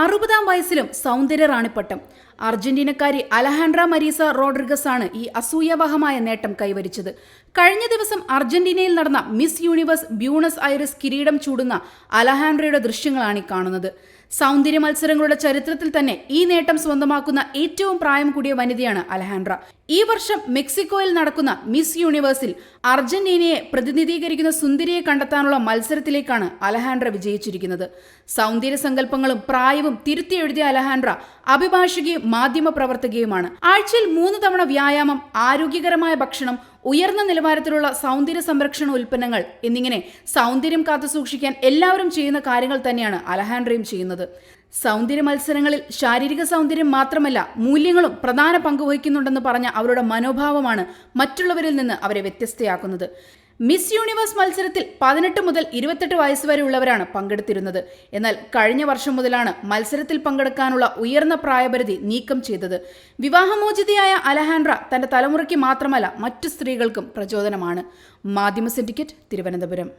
അറുപതാം വയസ്സിലും സൗന്ദര്യ റാണിപ്പട്ടം. അർജന്റീനക്കാരി അലഹാൻഡ്ര മരീസ റോഡ്രിഗസ് ആണ് ഈ അസൂയവഹമായ നേട്ടം കൈവരിച്ചത്. കഴിഞ്ഞ ദിവസം അർജന്റീനയിൽ നടന്ന മിസ് യൂണിവേഴ്സ് ബ്യൂണസ് ഐറിസ് കിരീടം ചൂടുന്ന അലഹാൻഡ്രയുടെ ദൃശ്യങ്ങളാണ് ഈ കാണുന്നത്. സൗന്ദര്യ മത്സരങ്ങളുടെ ചരിത്രത്തിൽ തന്നെ ഈ നേട്ടം സ്വന്തമാക്കുന്ന ഏറ്റവും പ്രായം കൂടിയ വനിതയാണ് അലഹാൻഡ്ര. ഈ വർഷം മെക്സിക്കോയിൽ നടക്കുന്ന മിസ് യൂണിവേഴ്സിൽ അർജന്റീനയെ പ്രതിനിധീകരിക്കുന്ന സുന്ദരിയെ കണ്ടെത്താനുള്ള മത്സരത്തിലേക്കാണ് അലഹാൻഡ്ര വിജയിച്ചിരിക്കുന്നത്. സൗന്ദര്യ സങ്കല്പങ്ങളും പ്രായവും തിരുത്തിയെഴുതിയ അലഹാൻഡ്ര അഭിഭാഷകയും മാധ്യമ പ്രവർത്തകയുമാണ് ആഴ്ചയിൽ മൂന്ന് തവണ വ്യായാമം ആരോഗ്യകരമായ ഭക്ഷണം ഉയർന്ന നിലവാരത്തിലുള്ള സൗന്ദര്യ സംരക്ഷണ ഉൽപ്പന്നങ്ങൾ എന്നിങ്ങനെ സൗന്ദര്യം കാത്തുസൂക്ഷിക്കാൻ എല്ലാവരും ചെയ്യുന്ന കാര്യങ്ങൾ തന്നെയാണ് അലഹാൻഡ്രയും ചെയ്യുന്നത്. സൗന്ദര്യ മത്സരങ്ങളിൽ ശാരീരിക സൗന്ദര്യം മാത്രമല്ല മൂല്യങ്ങളും പ്രധാന പങ്കുവഹിക്കുന്നുണ്ടെന്ന് പറഞ്ഞ അവരുടെ മനോഭാവമാണ് മറ്റുള്ളവരിൽ നിന്ന് അവരെ വ്യത്യസ്തയാക്കുന്നത്. മിസ് യൂണിവേഴ്സ് മത്സരത്തിൽ പതിനെട്ട് മുതൽ ഇരുപത്തെട്ട് വയസ്സ് വരെയുള്ളവരാണ് പങ്കെടുത്തിരുന്നത്. എന്നാൽ കഴിഞ്ഞ വർഷം മുതലാണ് മത്സരത്തിൽ പങ്കെടുക്കാനുള്ള ഉയർന്ന പ്രായപരിധി നീക്കം ചെയ്തത്. വിവാഹമോചിതയായ അലഹാൻഡ്ര തന്റെ തലമുറയ്ക്ക് മാത്രമല്ല മറ്റു സ്ത്രീകൾക്കും പ്രചോദനമാണ്. മാധ്യമ സിൻഡിക്കേറ്റ് തിരുവനന്തപുരം.